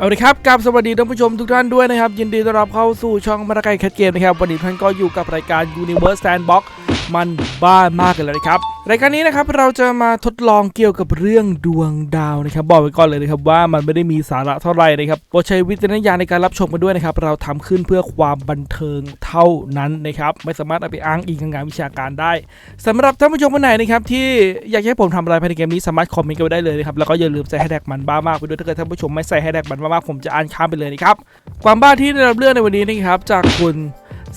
เอาละครับกับสวัสดีท่านผู้ชมทุกท่านด้วยนะครับ ยินดีต้อนรับเข้าสู่ช่องมาตาไกแคทเกมนะครับ วันนี้ท่านก็อยู่กับรายการ Universe Sandbox มันบ้ามากเลยนะครับรายการนี้นะครับเราจะมาทดลองเกี่ยวกับเรื่องดวงดาวนะครับ บอกไว้ก่อนเลยนะครับว่ามันไม่ได้มีสาระเท่าไหร่นะครับโปรดใช้วิจารณญาณในการรับชมกันด้วยนะครับ เราทำขึ้นเพื่อความบันเทิงเท่านั้นนะครับไม่สามารถเอาไปอ้างอิงกับงานวิชาการได้สำหรับท่านผู้ชมคนไหนนะครับที่อยากให้ผมทำอะไรภายในเกมนี้สามารถคอมเมนต์กันไว้ได้เลยนะครับแล้วก็อย่าลืมใส่แฮชแท็กมันบ้ามากไปด้วยถ้าเกิดท่านผู้ชมไม่ใส่แฮชแท็กมันบ้ามากผมจะอ่านข้ามไปเลยนะครับความบ้าที่ได้รับเรื่องในวันนี้นะครับจากคุณ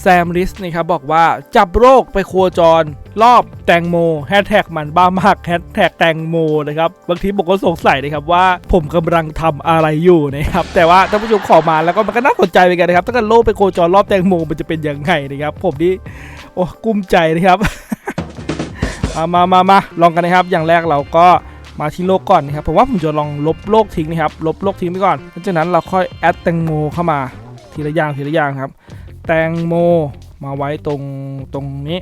แซมลิสนะครับบอกว่าจับโรคไปโคจร รอบแตงโมแฮชแท็กมันบ้ามากแฮชแท็กแตงโมนะครับบางทีผมก็สงสัยนะครับว่าผมกำลังทำอะไรอยู่นะครับแต่ว่าท่านผู้ชมขอมาแล้วก็มันก็น่าสนใจเหมือนกันนะครับถ้าเกิดโลกไปโคจรรอบแตงโมมันจะเป็นยังไงนะครับผมนี่โอ้กุ้มใจนะครับมามามามาลองกันนะครับ อย่างแรกเราก็มาที่โลกก่อนนะครับผมว่าผมจะลองลบโลกทิ้งนะครับ ลบโลกทิ้งไปก่อนหลังจากนั้นเราค่อยแอดแตงโมเข้ามาทีละอย่างทีละอย่างครับ แตงโมมาไว้ตรงตรงนี้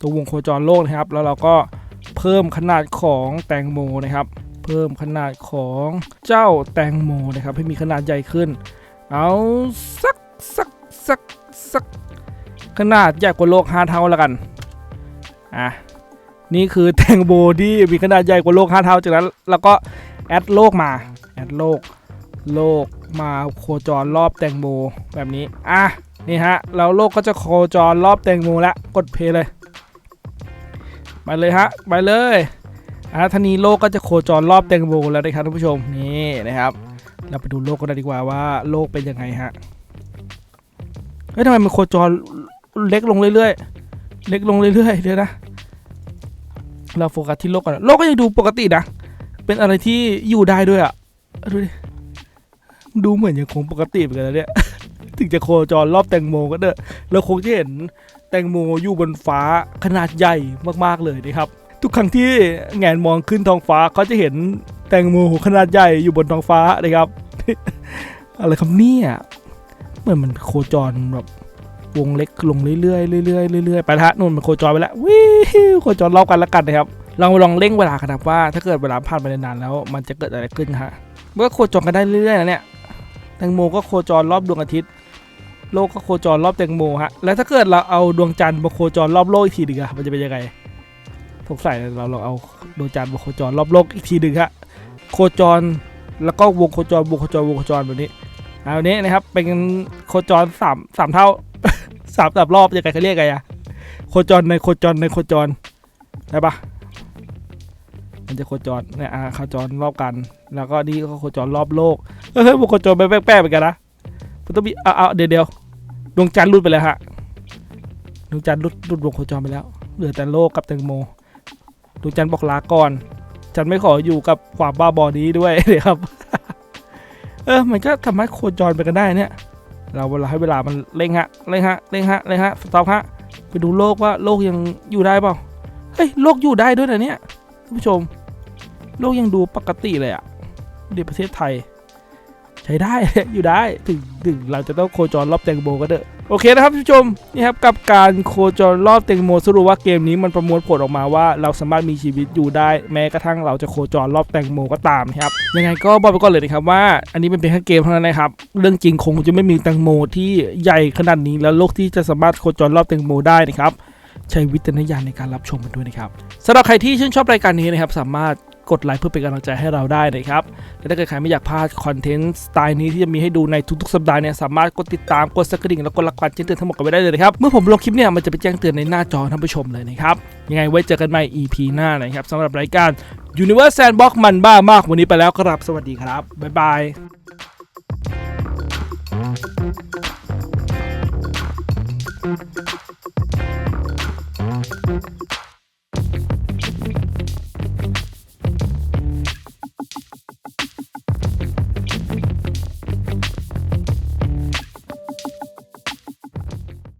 ตรงวงโคจรโลกนะครับ แล้วเราก็เพิ่มขนาดของแตงโมนะครับ เพิ่มขนาดของเจ้าแตงโมนะครับ ให้มีขนาดใหญ่ขึ้น เอาสักสักสักสักขนาดใหญ่กว่าโลก 5 เท่าแล้วกันอะนี่คือแตงโมที่มีขนาดใหญ่กว่าโลก 5 เท่าจากนั้นเราก็แอดโลกมาแอดโลกโลกมาโคจรรอบแตงโมแบบนี้อะ นี่ฮะแล้วโลกก็จะโคจรรอบแตงโมแล้วกดเพลย์เลยไปเลยฮะไปเลยอะทีนี้โลกก็จะโคจรรอบแตงโมแล้วนะครับท่านผู้ชมนี่นะครับ เราไปดูโลกกันดีกว่าว่าโลกเป็นยังไงฮะเฮ้ยทำไมมันโคจรเล็กลงเรื่อยๆ เล็กลงเรื่อยๆเดี๋ยวนะ เราโฟกัสที่โลกก่อนโลกก็ยังดูปกตินะ เป็นอะไรที่อยู่ได้ด้วยอะดูดิ ดูเหมือนยังคงปกติเหมือนกันนะเนี่ย ถึงจะโคจรรอบแตงโมก็เถอะเราคงจะเห็นแตงโมอยู่บนฟ้าขนาดใหญ่มากๆเลยนะครับ ทุกครั้งที่แงนมองขึ้นท้องฟ้าเขาจะเห็นแตงโมขนาดใหญ่อยู่บนท้องฟ้านะครับ อะไรครับเนี่ยเหมือนมันโคจรแบบวงเล็กลงเรื่อยๆเรื่อยๆเรื่อยๆไปละฮะนู่นมันโคจรไปแล้ววิวโคจรรอบกันแล้วกันนะครับเราลองเร่งเวลากันครับว่า ถ้าเกิดเวลาผ่านไปนานๆแล้ว มันจะเกิดอะไรขึ้นฮะเมื่อโคจรกันได้เรื่อยๆนะเนี่ยแตงโมก็โคจรรอบดวงอาทิตย์ โลกก็โคจรรอบแตงโมฮะ แล้วถ้าเกิดเราเอาดวงจันทร์มาโคจรรอบโลกอีกทีหนึ่งอะมันจะเป็นยังไงสงสัยเราลองเอาดวงจันทร์มาโคจรรอบโลกอีกทีหนึ่งฮะ โคจรแล้วก็วงโคจรวงโคจรวงโคจรแบบนี้เอานี้นะครับ เป็นโคจรสามสามเท่าสามสามรอบยังไงเขาเรียกไงอะโคจรในโคจรในโคจรได้ปะมันจะโคจรเนี่ยอ่าโคจรรอบกัน แล้วก็นี่ก็โคจรรอบโลกเฮ้ยมันโคจรไปแป๊กๆเหมือนกันนะมันต้องมีเอาเอาเดี๋ยวเดี๋ยว ดวงจันทร์หลุดไปแล้วฮะดวงจันทร์หลุดหลุดวงโคจรไปแล้ว เหลือแต่โลกกับแตงโมดวงจันทร์บอกลาก่อนฉันไม่ขออยู่กับความบ้าบอนี้ด้วยเดี๋ยครับ เออมันก็ทำให้โคจรไปกันได้เนี่ย เราเวลาให้เวลามันเร่งฮะเร่งฮะเร่งฮะเร่งฮะสต็อปฮะไปดูโลกว่าโลกยังอยู่ได้เปล่าเฮ้ยโลกอยู่ได้ด้วยนะเนี่ยท่านผู้ชม โลกยังดูปกติเลยอะเดี๋ยวประเทศไทย ใช้ได้อยู่ได้ถึงถึงเราจะต้องโคจรรอบแตงโมก็เถอะโอเคนะครับท่านผู้ชมนี่ครับกับการโคจรรอบแตงโมสรุปว่าเกมนี้มันประมวลผลออกมาว่า เราสามารถมีชีวิตอยู่ได้ แม้กระทั่งเราจะโคจรรอบแตงโมก็ตามนะครับยังไงก็บอกไปก่อนเลยนะครับว่า อันนี้เป็นเพียงแค่เกมเท่านั้นนะครับเรื่องจริงคงจะไม่มีแตงโมที่ใหญ่ขนาดนี้แล้วโลกที่จะสามารถโคจรรอบแตงโมได้นะครับใช้วิจารณญาณในการรับชมกันด้วยนะครับสำหรับใครที่ชื่นชอบรายการนี้นะครับสามารถ กดไลค์เพื่อเป็นกำลังใจให้เราได้นะครับและถ้าเกิดใครไม่อยากพลาดคอนเทนต์สไตล์นี้ที่จะมีให้ดูในทุกๆสัปดาห์เนี่ยสามารถกดติดตามกดสักกระดิ่งแล้วกดละครแจ้งเตือนทั้งหมดกันไว้ได้เลยนะครับเมื่อผมลงคลิปเนี่ยมันจะไปแจ้งเตือนในหน้าจอท่านผู้ชมเลยนะครับยังไงไว้เจอกันใหม่ EP หน้านะครับสำหรับรายการ Universe Sandbox มันบ้ามากวันนี้ไปแล้วครับสวัสดีครับบ๊ายบาย